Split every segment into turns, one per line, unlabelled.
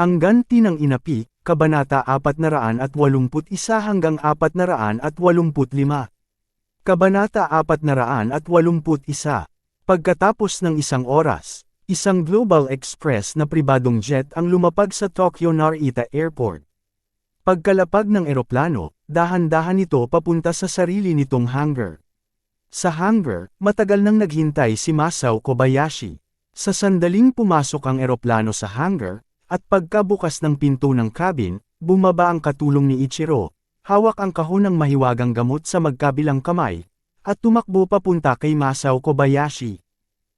Ang ganti ng inapi, Kabanata 481 hanggang 485. Kabanata 481 Pagkatapos ng isang oras, isang Global Express na pribadong jet ang lumapag sa Tokyo Narita Airport. Pagkalapag ng eroplano, dahan-dahan ito papunta sa sarili nitong hangar. Sa hangar, matagal nang naghintay si Masao Kobayashi. Sa sandaling pumasok ang eroplano sa hangar, at pagkabukas ng pinto ng cabin, bumaba ang katulong ni Ichiro, hawak ang kahon ng mahiwagang gamot sa magkabilang kamay, at tumakbo papunta kay Masao Kobayashi.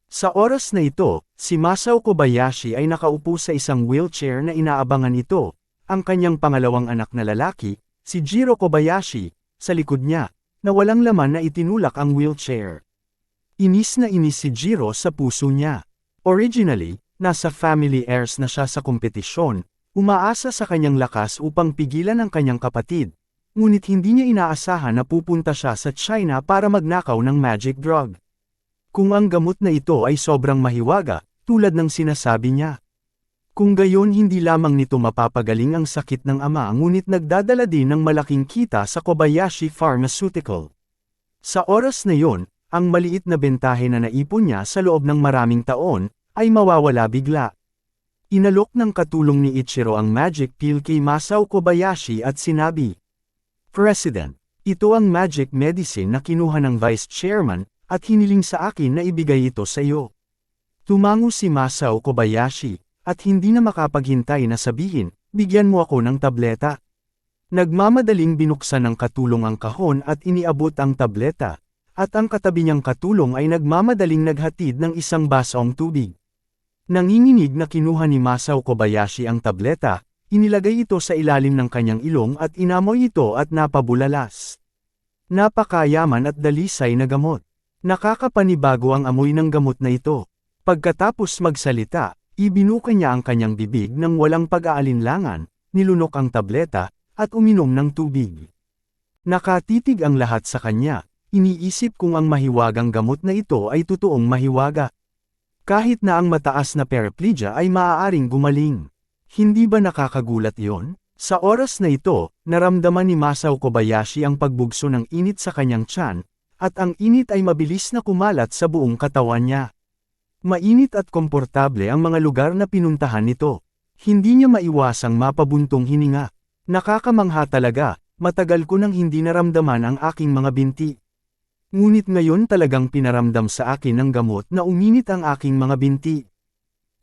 Sa oras na ito, si Masao Kobayashi ay nakaupo sa isang wheelchair na inaabangan ito, ang kanyang pangalawang anak na lalaki, si Jiro Kobayashi, sa likod niya, na walang laman na itinulak ang wheelchair. Inis na inis si Jiro sa puso niya. Originally, Nasa family heirs na siya sa kompetisyon, umaasa sa kanyang lakas upang pigilan ang kanyang kapatid. Ngunit hindi niya inaasahan na pupunta siya sa China para magnakaw ng magic drug. Kung ang gamot na ito ay sobrang mahiwaga, tulad ng sinasabi niya. Kung gayon hindi lamang nito mapapagaling ang sakit ng ama ngunit nagdadala din ng malaking kita sa Kobayashi Pharmaceutical. Sa oras na yon, ang maliit na bentahe na naipon niya sa loob ng maraming taon, ay mawawala bigla. Inalok ng katulong ni Ichiro ang magic pill kay Masao Kobayashi at sinabi, President, ito ang magic medicine na kinuha ng Vice Chairman, at hiniling sa akin na ibigay ito sa iyo. Tumango si Masao Kobayashi, at hindi na makapaghintay na sabihin, bigyan mo ako ng tableta. Nagmamadaling binuksan ng katulong ang kahon at iniabot ang tableta, at ang katabi niyang katulong ay nagmamadaling naghatid ng isang basong tubig. Nanginginig na kinuha ni Masao Kobayashi ang tableta, inilagay ito sa ilalim ng kanyang ilong at inamoy ito at napabulalas. Napakayaman at dalisay na gamot. Nakakapanibago ang amoy ng gamot na ito. Pagkatapos magsalita, ibinuka niya ang kanyang bibig ng walang pag-aalinlangan, nilunok ang tableta, at uminom ng tubig. Nakatitig ang lahat sa kanya, iniisip kung ang mahiwagang gamot na ito ay totoong mahiwaga. Kahit na ang mataas na paraplegia ay maaaring gumaling. Hindi ba nakakagulat iyon? Sa oras na ito, naramdaman ni Masao Kobayashi ang pagbugso ng init sa kanyang tiyan, at ang init ay mabilis na kumalat sa buong katawan niya. Mainit at komportable ang mga lugar na pinuntahan nito. Hindi niya maiwasang mapabuntong hininga. Nakakamangha talaga, matagal ko nang hindi naramdaman ang aking mga binti. Ngunit ngayon talagang pinaramdam sa akin ng gamot na uminit ang aking mga binti.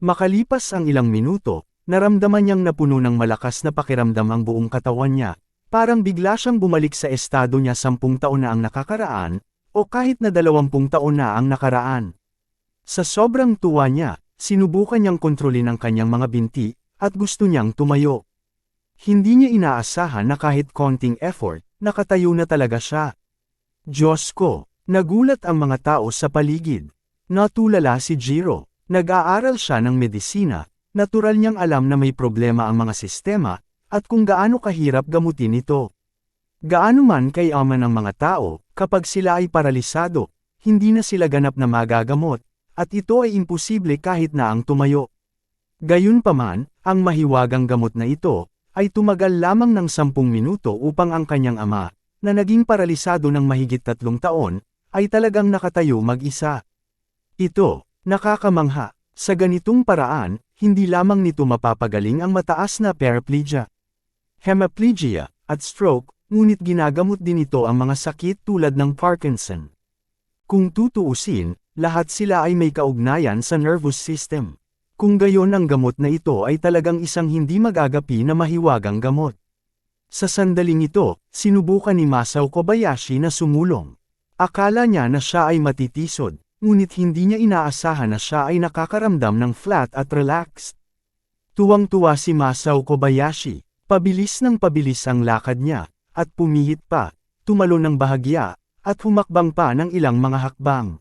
Makalipas ang ilang minuto, naramdaman niyang napuno ng malakas na pakiramdam ang buong katawan niya, parang bigla siyang bumalik sa estado niya sampung taon na ang nakakaraan, o kahit na dalawampung taon na ang nakaraan. Sa sobrang tuwa niya, sinubukan niyang kontrolin ang kanyang mga binti, at gusto niyang tumayo. Hindi niya inaasahan na kahit konting effort, nakatayo na talaga siya. Diyos ko, nagulat ang mga tao sa paligid. Natulala si Jiro, nag-aaral siya ng medisina, natural niyang alam na may problema ang mga sistema, at kung gaano kahirap gamutin ito. Gaano man kay aman ang mga tao, kapag sila ay paralisado, hindi na sila ganap na magagamot, at ito ay imposible kahit na ang tumayo. Gayunpaman, ang mahiwagang gamot na ito, ay tumagal lamang ng sampung minuto upang ang kanyang ama, na naging paralisado ng mahigit tatlong taon, ay talagang nakatayo mag-isa. Ito, nakakamangha, sa ganitong paraan, hindi lamang nito mapapagaling ang mataas na paraplegia, hemiplegia, at stroke, ngunit ginagamot din ito ang mga sakit tulad ng Parkinson. Kung tutuusin, lahat sila ay may kaugnayan sa nervous system. Kung gayon ang gamot na ito ay talagang isang hindi magagapi na mahiwagang gamot. Sa sandaling ito, sinubukan ni Masao Kobayashi na sumulong. Akala niya na siya ay matitisod, ngunit hindi niya inaasahan na siya ay nakakaramdam ng flat at relaxed. Tuwang-tuwa si Masao Kobayashi, pabilis ng pabilis ang lakad niya, at pumihit pa, tumalo ng bahagya, at humakbang pa ng ilang mga hakbang.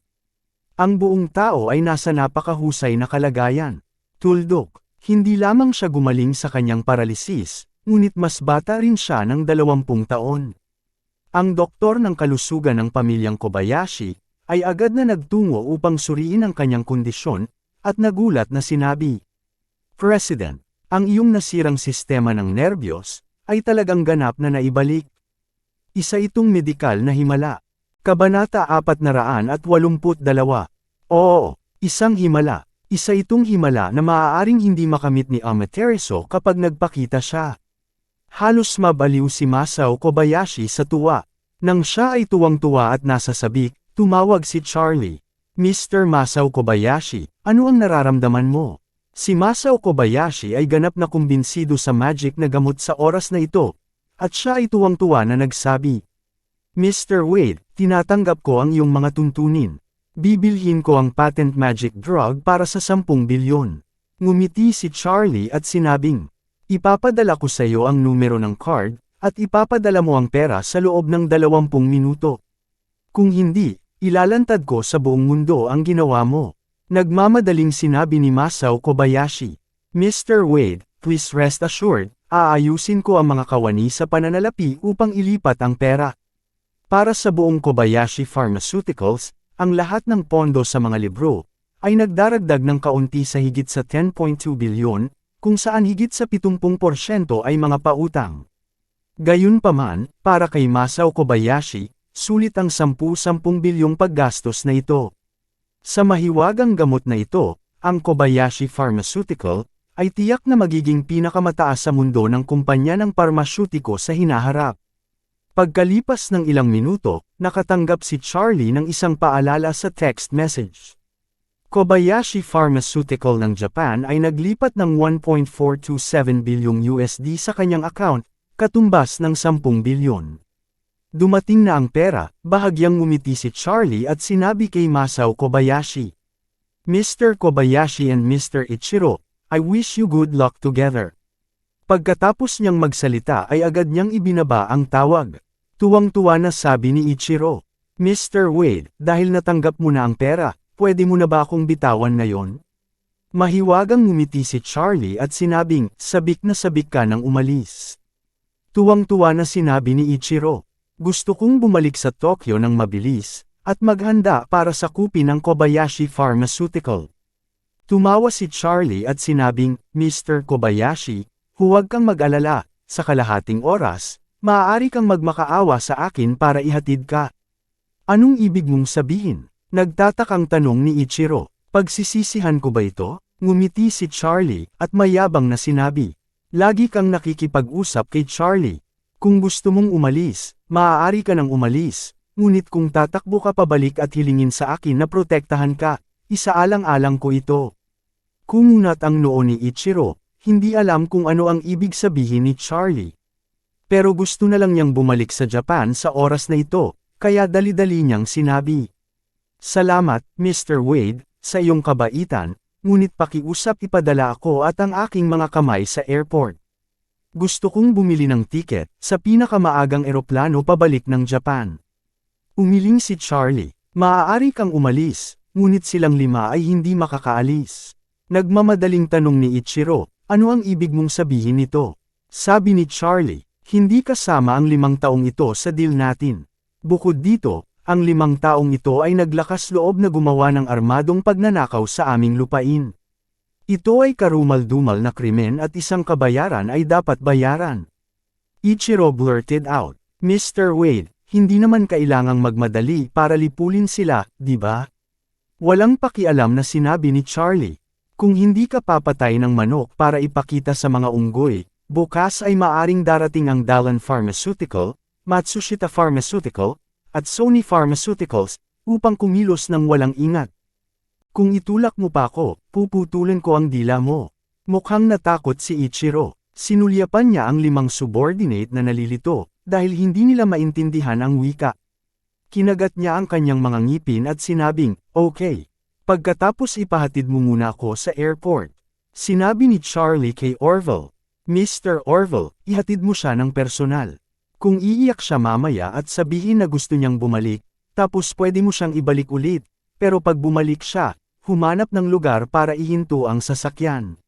Ang buong tao ay nasa napakahusay na kalagayan. Tuldok, hindi lamang siya gumaling sa kanyang paralisis, ngunit mas bata rin siya ng dalawampung taon. Ang doktor ng kalusugan ng pamilyang Kobayashi, ay agad na nagtungo upang suriin ang kanyang kondisyon, at nagulat na sinabi, President, ang iyong nasirang sistema ng nerbiyos, ay talagang ganap na naibalik. Isa itong medikal na himala. Kabanata 482. Oo, isang himala. Isa itong himala na maaaring hindi makamit ni Amaterasu kapag nagpakita siya. Halos mabaliw si Masao Kobayashi sa tuwa. Nang siya ay tuwang-tuwa at nasa sabik, tumawag si Charlie. Mr. Masao Kobayashi, ano ang nararamdaman mo? Si Masao Kobayashi ay ganap na kumbinsido sa magic na gamot sa oras na ito, at siya ay tuwang-tuwa na nagsabi. Mr. Wade, tinatanggap ko ang iyong mga tuntunin. Bibilhin ko ang patent magic drug para sa 10 bilyon. Ngumiti si Charlie at sinabing, Ipapadala ko sa iyo ang numero ng card, at ipapadala mo ang pera sa loob ng 20 minuto. Kung hindi, ilalantad ko sa buong mundo ang ginawa mo. Nagmamadaling sinabi ni Masao Kobayashi. Mr. Wade, please rest assured, aayusin ko ang mga kawani sa pananalapi upang ilipat ang pera. Para sa buong Kobayashi Pharmaceuticals, ang lahat ng pondo sa mga libro, ay nagdaragdag ng kaunti sa higit sa 10.2 bilyon, kung saan higit sa 70% ay mga pautang. Gayunpaman, para kay Masao Kobayashi, sulit ang 10-10 bilyong paggastos na ito. Sa mahiwagang gamot na ito, ang Kobayashi Pharmaceutical, ay tiyak na magiging pinakamataas sa mundo ng kumpanya ng parmasyutiko sa hinaharap. Pagkalipas ng ilang minuto, nakatanggap si Charlie ng isang paalala sa text message. Kobayashi Pharmaceutical ng Japan ay naglipat ng 1.427 bilyong USD sa kanyang account, katumbas ng 10 bilyon. Dumating na ang pera, bahagyang ngumiti si Charlie at sinabi kay Masao Kobayashi. Mr. Kobayashi and Mr. Ichiro, I wish you good luck together. Pagkatapos niyang magsalita ay agad niyang ibinaba ang tawag. Tuwang-tuwa na sabi ni Ichiro. Mr. Wade, dahil natanggap mo na ang pera, pwede mo na ba akong bitawan ngayon? Mahiwagang ngumiti si Charlie at sinabing, sabik na sabik ka nang umalis. Tuwang-tuwa na sinabi ni Ichiro. Gusto kong bumalik sa Tokyo ng mabilis, at maghanda para sa kupi ng Kobayashi Pharmaceutical. Tumawa si Charlie at sinabing, Mr. Kobayashi, huwag kang mag-alala, sa kalahating oras, maaari kang magmakaawa sa akin para ihatid ka. Anong ibig mong sabihin? Nagtatakang tanong ni Ichiro, pagsisisihan ko ba ito? Ngumiti si Charlie, at mayabang na sinabi. Lagi kang nakikipag-usap kay Charlie. Kung gusto mong umalis, maaari ka nang umalis, ngunit kung tatakbo ka pabalik at hilingin sa akin na protektahan ka, isaalang-alang ko ito. Kumunat ang noo ni Ichiro, hindi alam kung ano ang ibig sabihin ni Charlie. Pero gusto na lang niyang bumalik sa Japan sa oras na ito, kaya dali-dali niyang sinabi. Salamat, Mr. Wade, sa iyong kabaitan, ngunit pakiusap ipadala ako at ang aking mga kamay sa airport. Gusto kong bumili ng tiket sa pinakamaagang eroplano pabalik ng Japan. Umiling si Charlie, maaari kang umalis, ngunit silang lima ay hindi makakaalis. Nagmamadaling tanong ni Ichiro, ano ang ibig mong sabihin nito? Sabi ni Charlie, hindi kasama ang limang taong ito sa deal natin. Bukod dito, ang limang taong ito ay naglakas loob na gumawa ng armadong pagnanakaw sa aming lupain. Ito ay karumal-dumal na krimen at isang kabayaran ay dapat bayaran. Ichiro blurted out, Mr. Wade, hindi naman kailangang magmadali para lipulin sila, di ba? Walang pakialam na sinabi ni Charlie. Kung hindi ka papatay ng manok para ipakita sa mga unggoy, bukas ay maaring darating ang Dalan Pharmaceutical, Matsushita Pharmaceutical, at Sony Pharmaceuticals, upang kumilos ng walang ingat. Kung itulak mo pa ako, puputulin ko ang dila mo. Mukhang natakot si Ichiro. Sinulyapan niya ang limang subordinate na nalilito, dahil hindi nila maintindihan ang wika. Kinagat niya ang kanyang mga ngipin at sinabing, okay. Pagkatapos ipahatid mo muna ako sa airport. Sinabi ni Charlie kay Orville, Mr. Orville, ihatid mo siya ng personal. Kung iiyak siya mamaya at sabihin na gusto niyang bumalik, tapos pwede mo siyang ibalik ulit, pero pag bumalik siya, humanap ng lugar para ihinto ang sasakyan.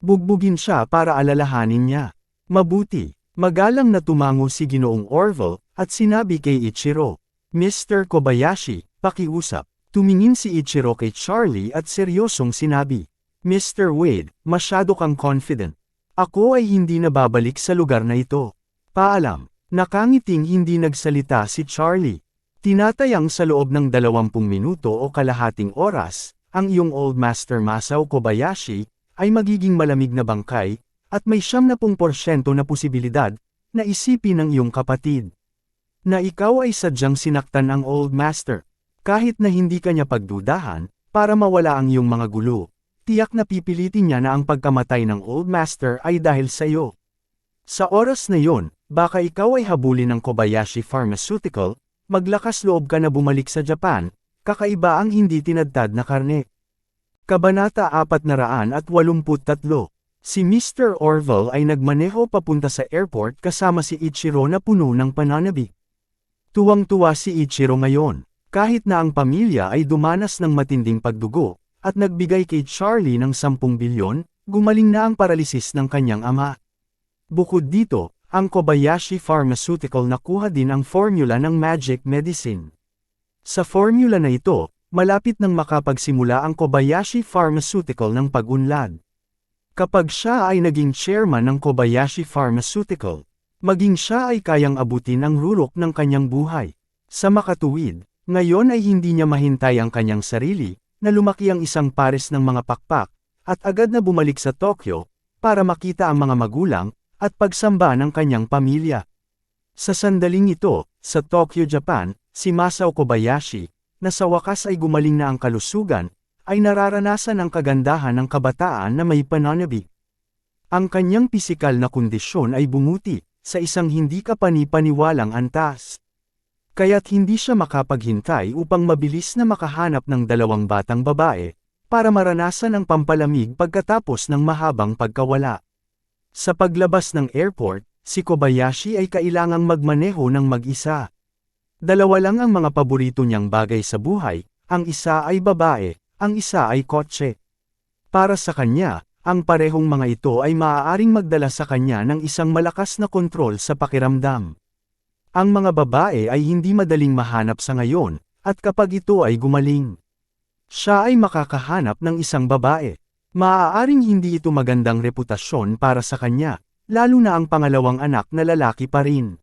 Bugbugin siya para alalahanin niya. Mabuti, magalang na tumango si Ginoong Orville, at sinabi kay Ichiro, Mr. Kobayashi, pakiusap. Tumingin si Ichiro kay Charlie at seryosong sinabi, Mr. Wade, masyado kang confident. Ako ay hindi na babalik sa lugar na ito. Paalam, nakangiting hindi nagsalita si Charlie. Tinatayang sa loob ng 20 minuto o kalahating oras, ang iyong Old Master Masao Kobayashi, ay magiging malamig na bangkay, at may 70% na posibilidad, na isipin ng iyong kapatid. Na ikaw ay sadyang sinaktan ang Old Master. Kahit na hindi kanya pagdudahan, para mawala ang iyong mga gulo, tiyak na pipilitin niya na ang pagkamatay ng Old Master ay dahil sa iyo. Sa oras na yon, baka ikaw ay habulin ng Kobayashi Pharmaceutical, maglakas loob ka na bumalik sa Japan, kakaiba ang hindi tinadtad na karne. Kabanata 483 Si Mr. Orville ay nagmaneho papunta sa airport kasama si Ichiro na puno ng pananabik. Tuwang-tuwa si Ichiro ngayon, kahit na ang pamilya ay dumanas ng matinding pagdugo, at nagbigay kay Charlie ng 10 bilyon, gumaling na ang paralisis ng kanyang ama. Bukod dito, ang Kobayashi Pharmaceutical nakuha din ang formula ng magic medicine. Sa formula na ito, malapit nang makapagsimula ang Kobayashi Pharmaceutical ng pag-unlad. Kapag siya ay naging chairman ng Kobayashi Pharmaceutical, maging siya ay kayang abutin ang rurok ng kanyang buhay. Sa makatuwid, ngayon ay hindi niya mahintay ang kanyang sarili, na lumaki ang isang pares ng mga pakpak, at agad na bumalik sa Tokyo, para makita ang mga magulang, at pagsamba ng kanyang pamilya. Sa sandaling ito, sa Tokyo, Japan, si Masao Kobayashi, na sa wakas ay gumaling na ang kalusugan, ay nararanasan ang kagandahan ng kabataan na may pananabik. Ang kanyang pisikal na kondisyon ay bumuti, sa isang hindi kapani-paniwalang antas. Kaya't hindi siya makapaghintay upang mabilis na makahanap ng dalawang batang babae, para maranasan ang pampalamig pagkatapos ng mahabang pagkawala. Sa paglabas ng airport, si Kobayashi ay kailangang magmaneho ng mag-isa. Dalawa lang ang mga paborito niyang bagay sa buhay, ang isa ay babae, ang isa ay kotse. Para sa kanya, ang parehong mga ito ay maaaring magdala sa kanya ng isang malakas na kontrol sa pakiramdam. Ang mga babae ay hindi madaling mahanap sa ngayon, at kapag ito ay gumaling, siya ay makakahanap ng isang babae. Maaaring hindi ito magandang reputasyon para sa kanya, lalo na ang pangalawang anak na lalaki pa rin.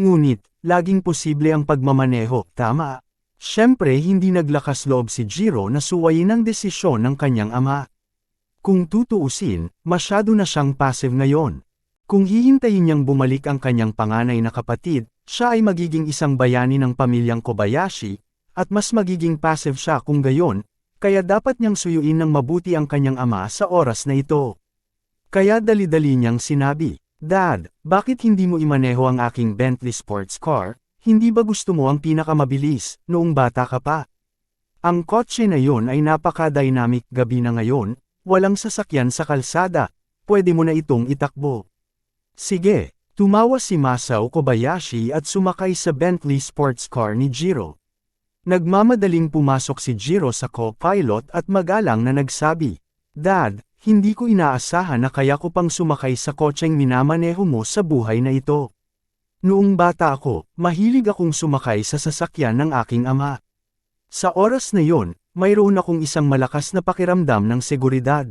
Ngunit, laging posible ang pagmamaneho, tama? Siyempre hindi naglakas loob si Jiro na suwayin ang desisyon ng kanyang ama. Kung tutuusin, masyado na siyang passive ngayon. Kung hihintayin niyang bumalik ang kanyang panganay na kapatid, siya ay magiging isang bayani ng pamilyang Kobayashi, at mas magiging passive siya kung gayon, kaya dapat niyang suyuin ng mabuti ang kanyang ama sa oras na ito. Kaya dali-dali niyang sinabi, Dad, bakit hindi mo imaneho ang aking Bentley sports car, hindi ba gusto mo ang pinakamabilis, noong bata ka pa? Ang kotse na yon ay napaka-dynamic gabi na ngayon, walang sasakyan sa kalsada, pwede mo na itong itakbo. Sige, tumawa si Masao Kobayashi at sumakay sa Bentley sports car ni Jiro. Nagmamadaling pumasok si Jiro sa co-pilot at magalang na nagsabi, Dad, hindi ko inaasahan na kaya ko pang sumakay sa kotseng minamaneho mo sa buhay na ito. Noong bata ako, mahilig akong sumakay sa sasakyan ng aking ama. Sa oras na yon, mayroon akong isang malakas na pakiramdam ng seguridad.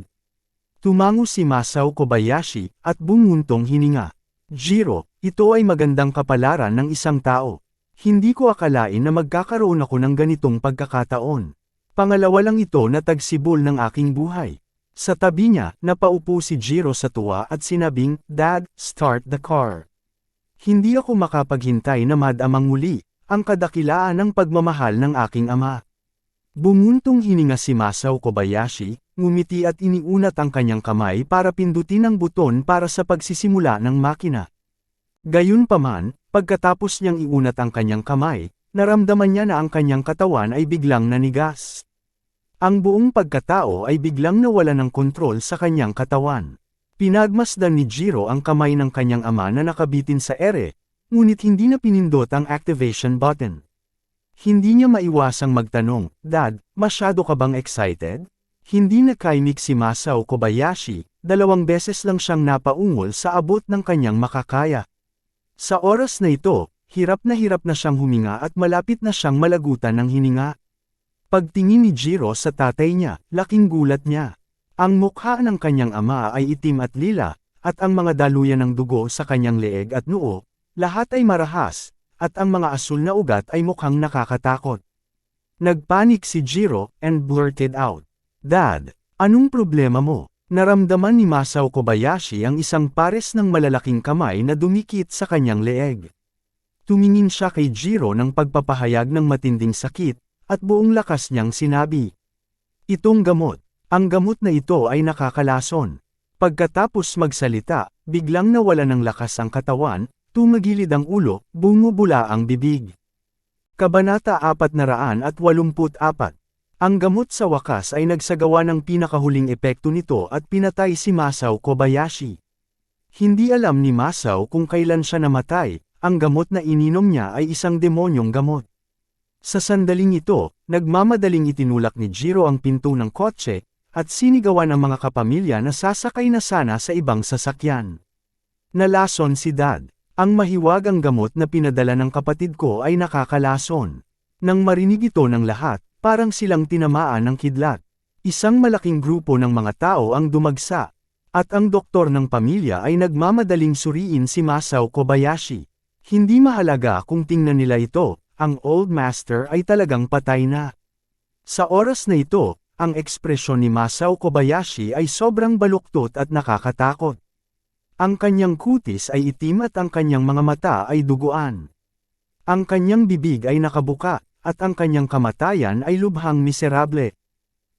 Tumango si Masao Kobayashi, at bumuntong hininga. Jiro, ito ay magandang kapalaran ng isang tao. Hindi ko akalain na magkakaroon ako ng ganitong pagkakataon. Pangalawa lang ito na tagsibol ng aking buhay. Sa tabi niya, napaupo si Jiro sa tuwa at sinabing, Dad, start the car. Hindi ako makapaghintay na madamang muli, ang kadakilaan ng pagmamahal ng aking ama. Bumuntong hininga si Masao Kobayashi, ngumiti at iniunat ang kanyang kamay para pindutin ang buton para sa pagsisimula ng makina. Gayunpaman, pagkatapos niyang iunat ang kanyang kamay, naramdaman niya na ang kanyang katawan ay biglang nanigas. Ang buong pagkatao ay biglang nawala ng kontrol sa kanyang katawan. Pinagmasdan ni Jiro ang kamay ng kanyang ama na nakabitin sa ere, ngunit hindi na pinindot ang activation button. Hindi niya maiwasang magtanong, Dad, masyado ka bang excited? Hindi nakaimik si Masao Kobayashi, dalawang beses lang siyang napaungol sa abot ng kanyang makakaya. Sa oras na ito, hirap na hirap na siyang huminga at malapit na siyang malagutan ng hininga. Pagtingin ni Jiro sa tatay niya, laking gulat niya. Ang mukha ng kanyang ama ay itim at lila, at ang mga daluyan ng dugo sa kanyang leeg at noo, lahat ay marahas, at ang mga asul na ugat ay mukhang nakakatakot. Nagpanik si Jiro, and blurted out, Dad, anong problema mo? Naramdaman ni Masao Kobayashi ang isang pares ng malalaking kamay na dumikit sa kanyang leeg. Tumingin siya kay Jiro ng pagpapahayag ng matinding sakit, at buong lakas niyang sinabi. Itong gamot, ang gamot na ito ay nakakalason. Pagkatapos magsalita, biglang nawala ng lakas ang katawan, tumagilid ang ulo, bumubula ang bibig. Kabanata 484 Ang gamot sa wakas ay nagsagawa ng pinakahuling epekto nito at pinatay si Masao Kobayashi. Hindi alam ni Masao kung kailan siya namatay, ang gamot na ininom niya ay isang demonyong gamot. Sa sandaling ito, nagmamadaling itinulak ni Jiro ang pinto ng kotse, at sinigawan ang mga kapamilya na sasakay na sana sa ibang sasakyan. Nalason si Dad. Ang mahiwagang gamot na pinadala ng kapatid ko ay nakakalason. Nang marinig ito ng lahat, parang silang tinamaan ng kidlat. Isang malaking grupo ng mga tao ang dumagsa. At ang doktor ng pamilya ay nagmamadaling suriin si Masao Kobayashi. Hindi mahalaga kung tingnan nila ito, ang Old Master ay talagang patay na. Sa oras na ito, ang ekspresyon ni Masao Kobayashi ay sobrang baluktot at nakakatakot. Ang kanyang kutis ay itim at ang kanyang mga mata ay duguan. Ang kanyang bibig ay nakabuka, at ang kanyang kamatayan ay lubhang miserable.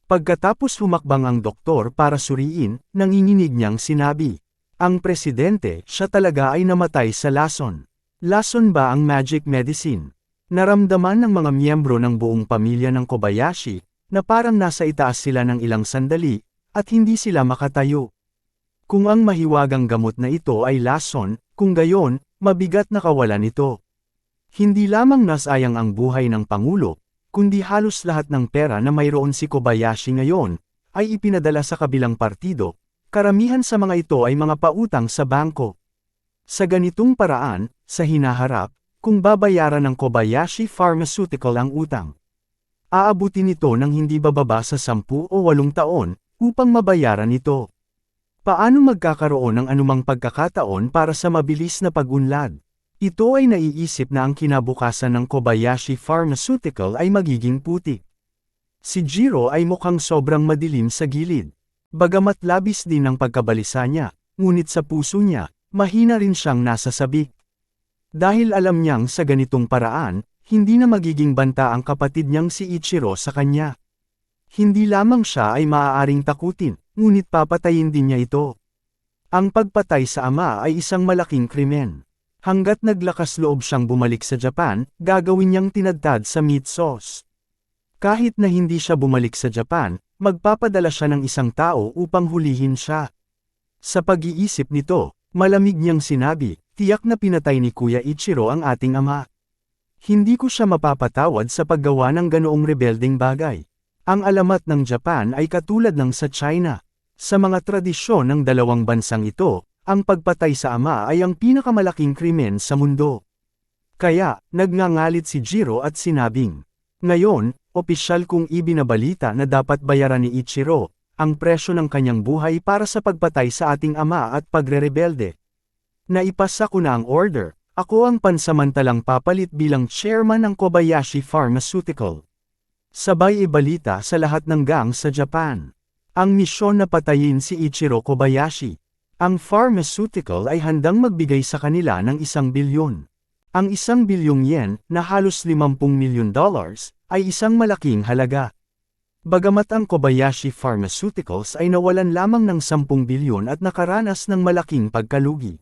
Pagkatapos humakbang ang doktor para suriin, nanginginig niyang sinabi, ang presidente, siya talaga ay namatay sa lason. Lason ba ang magic medicine? Naramdaman ng mga miyembro ng buong pamilya ng Kobayashi, na parang nasa itaas sila ng ilang sandali, at hindi sila makatayo. Kung ang mahiwagang gamot na ito ay lason, kung gayon, mabigat na kawalan ito. Hindi lamang nasayang ang buhay ng Pangulo, kundi halos lahat ng pera na mayroon si Kobayashi ngayon, ay ipinadala sa kabilang partido, karamihan sa mga ito ay mga pautang sa bangko. Sa ganitong paraan, sa hinaharap, kung babayaran ng Kobayashi Pharmaceutical ang utang. Aabutin ito ng hindi bababa sa 10 o 8 taon, upang mabayaran ito. Paano magkakaroon ng anumang pagkakataon para sa mabilis na pag-unlad? Ito ay naiisip na ang kinabukasan ng Kobayashi Pharmaceutical ay magiging putik. Si Jiro ay mukhang sobrang madilim sa gilid. Bagamat labis din ang pagkabalisa niya, ngunit sa puso niya, mahina rin siyang nasa sabik. Dahil alam niyang sa ganitong paraan, hindi na magiging banta ang kapatid niyang si Ichiro sa kanya. Hindi lamang siya ay maaaring takutin, ngunit papatayin din niya ito. Ang pagpatay sa ama ay isang malaking krimen. Hanggat naglakas loob siyang bumalik sa Japan, gagawin niyang tinadtad sa meat sauce. Kahit na hindi siya bumalik sa Japan, magpapadala siya ng isang tao upang hulihin siya. Sa pag-iisip nito, malamig niyang sinabi, Tiyak na pinatay ni Kuya Ichiro ang ating ama. Hindi ko siya mapapatawad sa paggawa ng ganoong rebelding bagay. Ang alamat ng Japan ay katulad ng sa China. Sa mga tradisyon ng dalawang bansang ito, ang pagpatay sa ama ay ang pinakamalaking krimen sa mundo. Kaya, nagngangalit si Jiro at sinabing, Ngayon, opisyal kong ibinabalita na dapat bayaran ni Ichiro, ang presyo ng kanyang buhay para sa pagpatay sa ating ama at pagre-rebelde. Naipasa ko na ang order, ako ang pansamantalang papalit bilang chairman ng Kobayashi Pharmaceutical. Sabay ibalita sa lahat ng gang sa Japan. Ang misyon na patayin si Ichiro Kobayashi. Ang pharmaceutical ay handang magbigay sa kanila ng isang bilyon. Ang isang bilyong yen, na halos 50 milyon dollars, ay isang malaking halaga. Bagamat ang Kobayashi Pharmaceuticals ay nawalan lamang ng 10 bilyon at nakaranas ng malaking pagkalugi.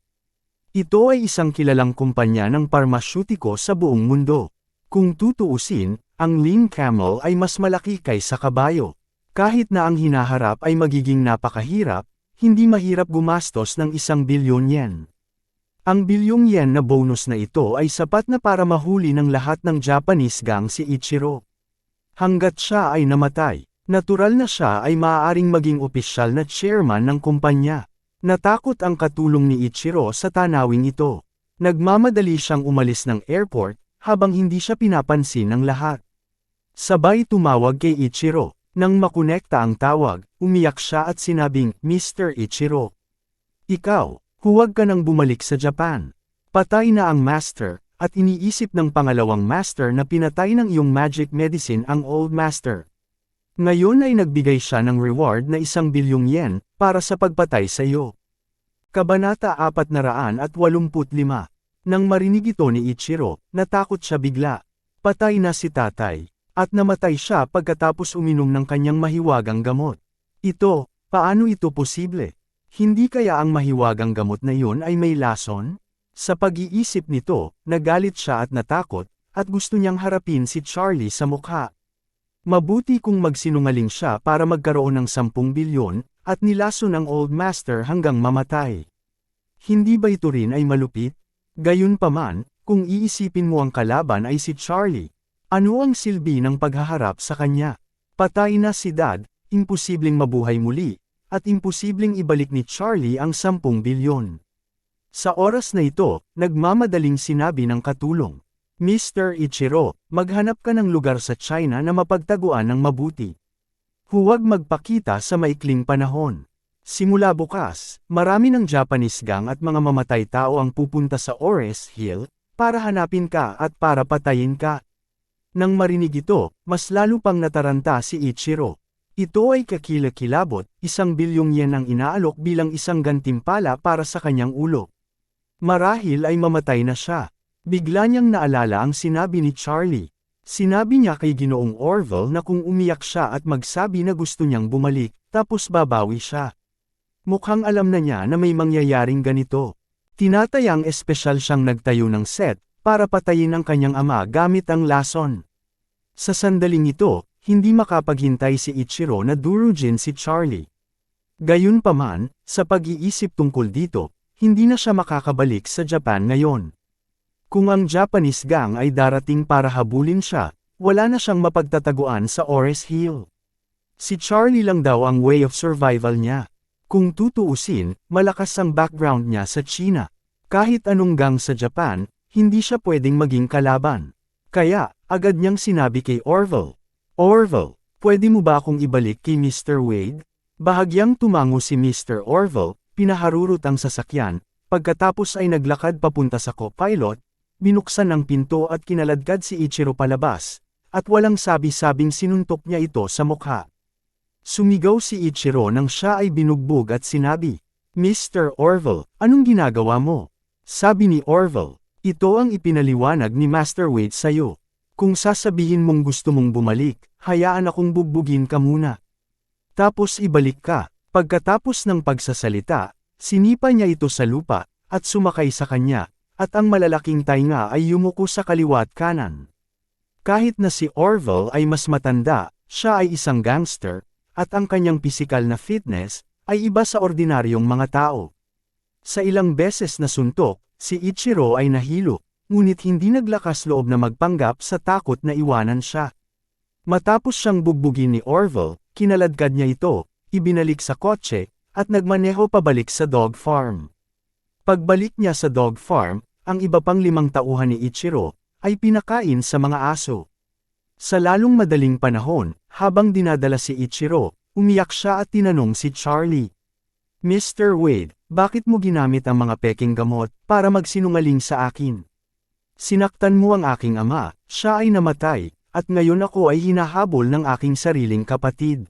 Ito ay isang kilalang kumpanya ng parmasyutiko sa buong mundo. Kung tutuusin, ang lean camel ay mas malaki kaysa kabayo. Kahit na ang hinaharap ay magiging napakahirap, hindi mahirap gumastos ng isang bilyon yen. Ang bilyong yen na bonus na ito ay sapat na para mahuli ng lahat ng Japanese gang si Ichiro. Hanggat siya ay namatay, natural na siya ay maaaring maging opisyal na chairman ng kumpanya. Natakot ang katulong ni Ichiro sa tanawing ito. Nagmamadali siyang umalis ng airport, habang hindi siya pinapansin ng lahat. Sabay tumawag kay Ichiro. Nang makonekta ang tawag, umiyak siya at sinabing, Mr. Ichiro. Ikaw, huwag ka nang bumalik sa Japan. Patay na ang master, at iniisip ng pangalawang master na pinatay ng iyong magic medicine ang old master. Ngayon ay nagbigay siya ng reward na isang bilyong yen, para sa pagpatay sa iyo. Kabanata 485 Nang marinig ito ni Ichiro, natakot siya bigla. Patay na si tatay. At namatay siya pagkatapos uminom ng kanyang mahiwagang gamot. Ito, paano ito posible? Hindi kaya ang mahiwagang gamot na yun ay may lason? Sa pag-iisip nito, nagalit siya at natakot, at gusto niyang harapin si Charlie sa mukha. Mabuti kung magsinungaling siya para magkaroon ng 10 bilyon, at nilason ang Old Master hanggang mamatay. Hindi ba ito rin ay malupit? Gayunpaman, kung iisipin mo ang kalaban ay si Charlie, ano ang silbi ng paghaharap sa kanya? Patay na si Dad, imposibleng mabuhay muli, at imposibleng ibalik ni Charlie ang 10 bilyon. Sa oras na ito, nagmamadaling sinabi ng katulong. Mr. Ichiro, maghanap ka ng lugar sa China na mapagtaguan ng mabuti. Huwag magpakita sa maikling panahon. Simula bukas, marami ng Japanese gang at mga mamatay tao ang pupunta sa Ores Hill, para hanapin ka at para patayin ka. Nang marinig ito, mas lalo pang nataranta si Ichiro. Ito ay kakilakilabot, isang bilyong yen ang inaalok bilang isang gantimpala para sa kanyang ulo. Marahil ay mamatay na siya. Bigla niyang naalala ang sinabi ni Charlie. Sinabi niya kay Ginoong Orville na kung umiyak siya at magsabi na gusto niyang bumalik, tapos babawi siya. Mukhang alam na niya na may mangyayaring ganito. Tinatayang espesyal siyang nagtayo ng set, para patayin ang kanyang ama gamit ang lason. Sa sandaling ito, hindi makapaghintay si Ichiro na durugin si Charlie. Gayunpaman, sa pag-iisip tungkol dito, hindi na siya makakabalik sa Japan ngayon. Kung ang Japanese gang ay darating para habulin siya, wala na siyang mapagtataguan sa Ores Hill. Si Charlie lang daw ang way of survival niya. Kung tutuusin, malakas ang background niya sa China. Kahit anong gang sa Japan, hindi siya pwedeng maging kalaban. Kaya, agad niyang sinabi kay Orville, Orville, pwede mo ba akong ibalik kay Mr. Wade? Bahagyang tumango si Mr. Orville, pinaharurot ang sasakyan, pagkatapos ay naglakad papunta sa co-pilot, binuksan ang pinto at kinaladkad si Ichiro palabas, at walang sabi-sabing sinuntok niya ito sa mukha. Sumigaw si Ichiro nang siya ay binugbog at sinabi, Mr. Orville, anong ginagawa mo? Sabi ni Orville, ito ang ipinaliwanag ni Master Wade sa'yo. Kung sasabihin mong gusto mong bumalik, hayaan akong bugbugin ka muna. Tapos ibalik ka. Pagkatapos ng pagsasalita, sinipa niya ito sa lupa, at sumakay sa kanya, at ang malalaking tainga ay yumuko sa kaliwa at kanan. Kahit na si Orville ay mas matanda, siya ay isang gangster, at ang kanyang pisikal na fitness, ay iba sa ordinaryong mga tao. Sa ilang beses na suntok, Si Ichiro ay nahilo, ngunit hindi naglakas loob na magpanggap sa takot na iwanan siya. Matapos siyang bugbugin ni Orville, kinaladkad niya ito, ibinalik sa kotse, at nagmaneho pabalik sa dog farm. Pagbalik niya sa dog farm, ang iba pang limang tauhan ni Ichiro, ay pinakain sa mga aso. Sa lalong madaling panahon, habang dinadala si Ichiro, umiyak siya at tinanong si Charlie. Mr. Wade, bakit mo ginamit ang mga peking gamot para magsinungaling sa akin? Sinaktan mo ang aking ama, siya ay namatay, at ngayon ako ay hinahabol ng aking sariling kapatid.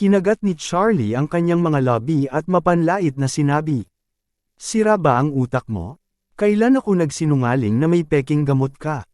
Kinagat ni Charlie ang kanyang mga labi at mapanlait na sinabi. Sira ba ang utak mo? Kailan ako nagsinungaling na may peking gamot ka?